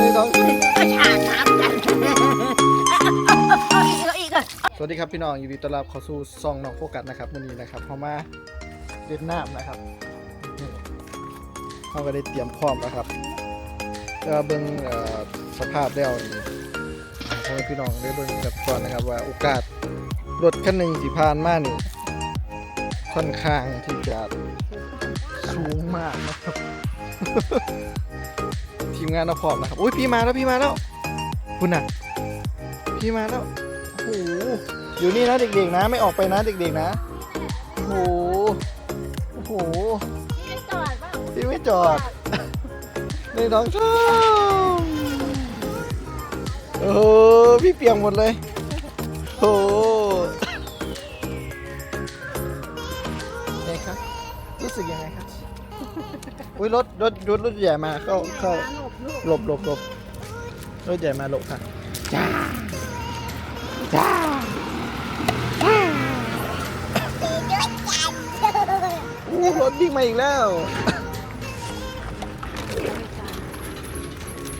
นี่น้องสวัสดีครับพี่น้องยินดีต้อนรับเข้าสู่ซองน้องโฟกัสนะครับวันนี้นะครับเขามาเล่นน้ำนะครับเขาก็ได้เตรียมพร้อมแล้วครับเออเบิ้งเอ่อสภาพแล้วนี่ให้พี่น้องได้เบิ้งแบบก่อนนะครับว่าโอกาสรถคันหนึ่งที่ผ่านมานี่ค่อนข้างที่จะสูงมากนะครับ ทีมงานเราพร้อมนะครับอุ้ยพี่มาแล้วพี่มาแล้ว คุณน่ะ พี่มาแล้วโอ้โหอยู่นี่นะเด็กๆนะ ไม่ออกไปนะเด็กๆนะโอ้โหโอ้โหนี่จอดป่ะพี่ไม่จอดในน้องชอบโอ้โหพี่เปียกหมดเลยโอ้โหไงครับรู้สึกยังไงครับ อุ้ยรถรถรถรถใหญ่มาเข้าเข้าหลบหลบหลบรถใหญ่มาหลบค่ะจ้าจ้าอู้รถวิ่งมาอีกแล้ว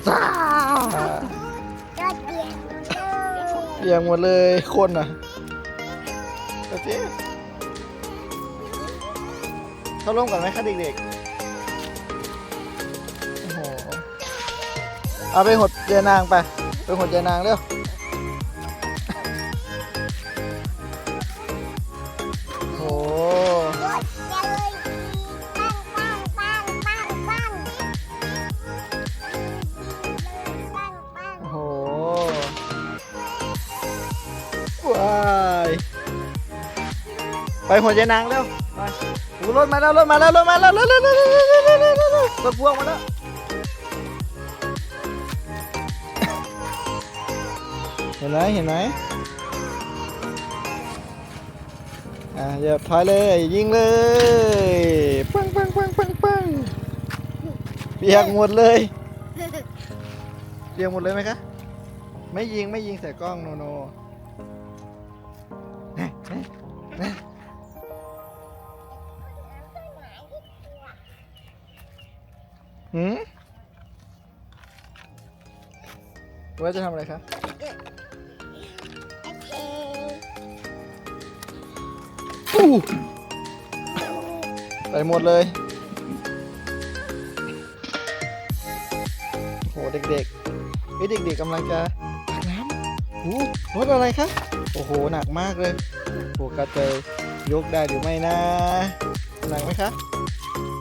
จ้าเปียงหมดเลยคนอะโอเคเข้าร่วมก่อนไหมคะเด็กๆ เอาไปหดเานางไป ไปหดเานางเร็วโหโหว้ายไปหดวใจนางเร็วไปรถมาแล้วรถมาแล้วรถมาแล้วรถมาแล้วงมาแล้ว ห็นไหมเห็นไหมอะอย่าถอยเลยยิงเลยปังปังปังปังปังเปียกหมดเลยเปียกหมดเลยไหมคะไม่ยิงไม่ยิงใส่กล้องโนโนเน่เน่เน่หืมว่าจะทำอะไรคะอู้ ใส่หมดเลยโหเด็กๆเฮ้ยเด็กๆกำลังจะตักน้ำโอ้รถอะไรคะโอ้โหหนักมากเลยโฟกัสจะยกได้หรือไม่นะ หนักไหมคะ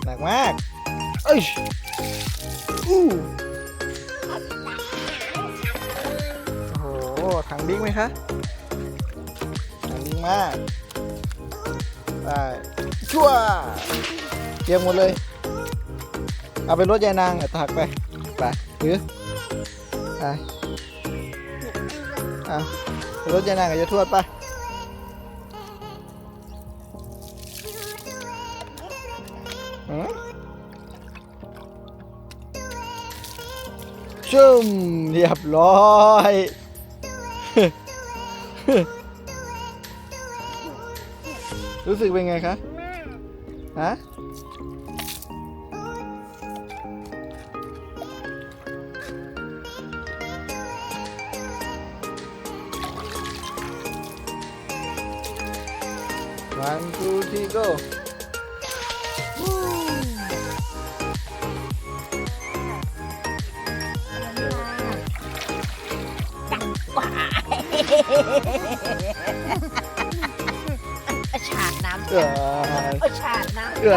หนักมาก เอ้ยอู้โอ้โหถังบิ๊กไหมคะถังบิ๊กมาก ได้ชั่วเกียงหมดเลย เอาไปรถยายนางอะถักไป ไปถือไปอะรถยายนางกับยายทวดไปชุ่มเรียบร้อย รู้สึกเป็นไงคะฮะวันทูที่กว้าำเอ้ยเอาฉาดน้ำเอ้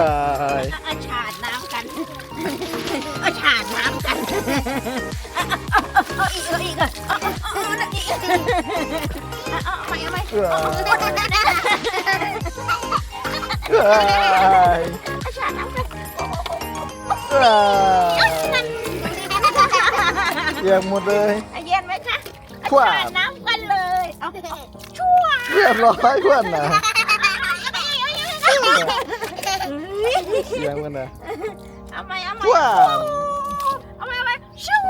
ยเอาฉาดน้ำกันเอาฉาดน้ำกันเอาอีกเอาอีกอะเอาเอาเอาเอาอีกเอาเอาไปเอาไปเอ้ยเอาเอ้ยฉาดน้ำกันเอ้ยเปียกหมดเลยเย็นไหมคะขวาฉาดน้ำกันเลยเอาชั่วเรียบร้อยเพื่อนนะ เสียงมันนะเอาไหมเอาไหมขวาเอาไหมเอาไหมชู้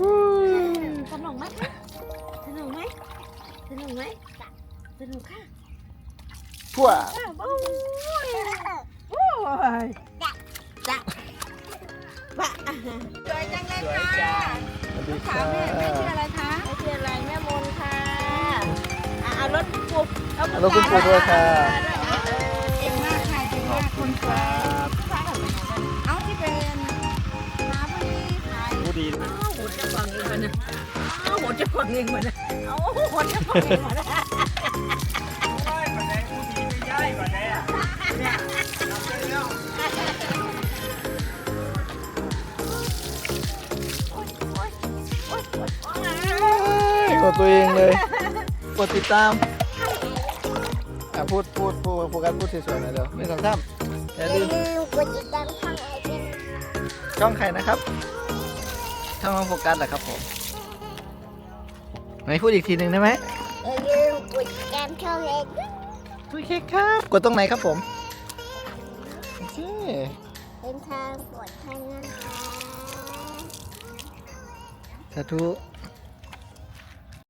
อุ้ยสนุกไหมคะสนุกไหมสนุกไหมสนุกค่ะขวาโอ้ยโอ้ยจ้ะบ้าสวยจังเลยค่ะดีถาค่ะมแม่แม่ชื่ออะไรคะแม่ชื่ออะไรแม่มนค่ะอะเอารถปุ๊บเอารถคุณปู่ด้วยค่ะเก่งมาก ค่ะเก่งมากคนสวยเอาที่เป็นหาผู้ดีขายผู้ดีอ้าวโหดจะฟังเองมันนะอ้าวโหดจะฟังเองมันนะเอาโหดจะฟังเองมันนะโอ๊ยโอ๊ยโอ๊ยกดตัวเองเลย กดติดตามอะ พูดพูดพูดโฟกัสพูดสวยๆหน่อยเร็วไม่ต้องซ้ำอย่าอย่าลืมลืมกดติดตามช่องไอเจนช่องใครนะครับช่องน้องโฟกัสแหละครับผมไหนพูดอีกทีหนึ่งได้ไหมอย่าลืมกดติดตามช่องไอเจนโอเคครับ กดตรงไหนครับผมโอเคเป็นทางปลอดภัยนะคะสาธุ